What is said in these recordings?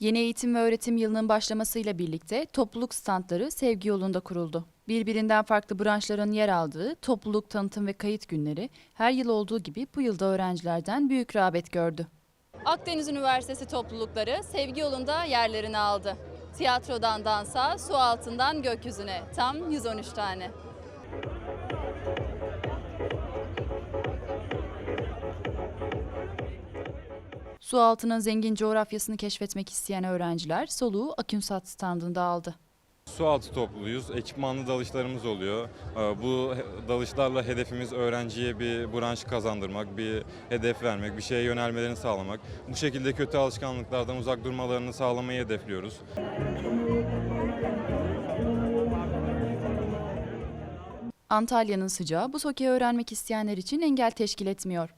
Yeni eğitim ve öğretim yılının başlamasıyla birlikte topluluk standları sevgi yolunda kuruldu. Birbirinden farklı branşların yer aldığı topluluk tanıtım ve kayıt günleri her yıl olduğu gibi bu yılda öğrencilerden büyük rağbet gördü. Akdeniz Üniversitesi toplulukları sevgi yolunda yerlerini aldı. Tiyatrodan dansa, su altından gökyüzüne tam 113 tane. Su altının zengin coğrafyasını keşfetmek isteyen öğrenciler soluğu Akünsat standında aldı. Sualtı topluluğuyuz. Ekipmanlı dalışlarımız oluyor. Ee, Bu dalışlarla hedefimiz öğrenciye bir branş kazandırmak, bir hedef vermek, bir şeye yönelmelerini sağlamak. Bu şekilde kötü alışkanlıklardan uzak durmalarını sağlamayı hedefliyoruz. Antalya'nın sıcağı buz hokeyi öğrenmek isteyenler için engel teşkil etmiyor.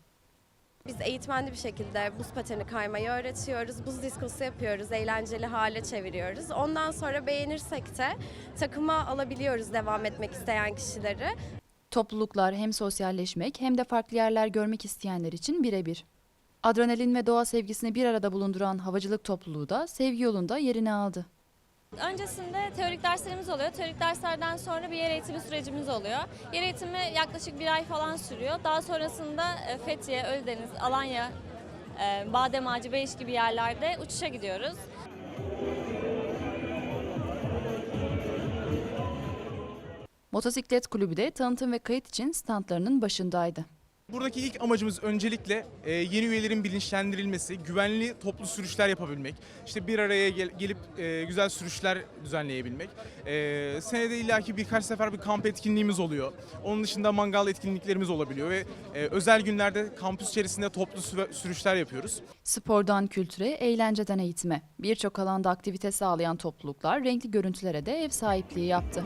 Biz eğitmenli bir şekilde buz pateni kaymayı öğretiyoruz. Buz diskosu yapıyoruz, eğlenceli hale çeviriyoruz. Ondan sonra beğenirsek de takıma alabiliyoruz devam etmek isteyen kişileri. Topluluklar hem sosyalleşmek hem de farklı yerler görmek isteyenler için birebir. Adrenalin ve doğa sevgisini bir arada bulunduran havacılık topluluğu da sevgi yolunda yerini aldı. Öncesinde teorik derslerimiz oluyor. Teorik derslerden sonra bir yer eğitimi sürecimiz oluyor. Yer eğitimi yaklaşık bir ay falan sürüyor. Daha sonrasında e, Fethiye, Ölüdeniz, Alanya, e, Badem Ağacı, Beyiş gibi yerlerde uçuşa gidiyoruz. Motosiklet kulübü de tanıtım ve kayıt için standlarının başındaydı. Buradaki ilk amacımız öncelikle e, yeni üyelerin bilinçlendirilmesi, güvenli toplu sürüşler yapabilmek, işte bir araya gel- gelip e, güzel sürüşler düzenleyebilmek. E, senede illaki birkaç sefer bir kamp etkinliğimiz oluyor. Onun dışında mangal etkinliklerimiz olabiliyor ve e, özel günlerde kampüs içerisinde toplu sü- sürüşler yapıyoruz. Spordan kültüre, eğlenceden eğitime birçok alanda aktivite sağlayan topluluklar renkli görüntülere de ev sahipliği yaptı.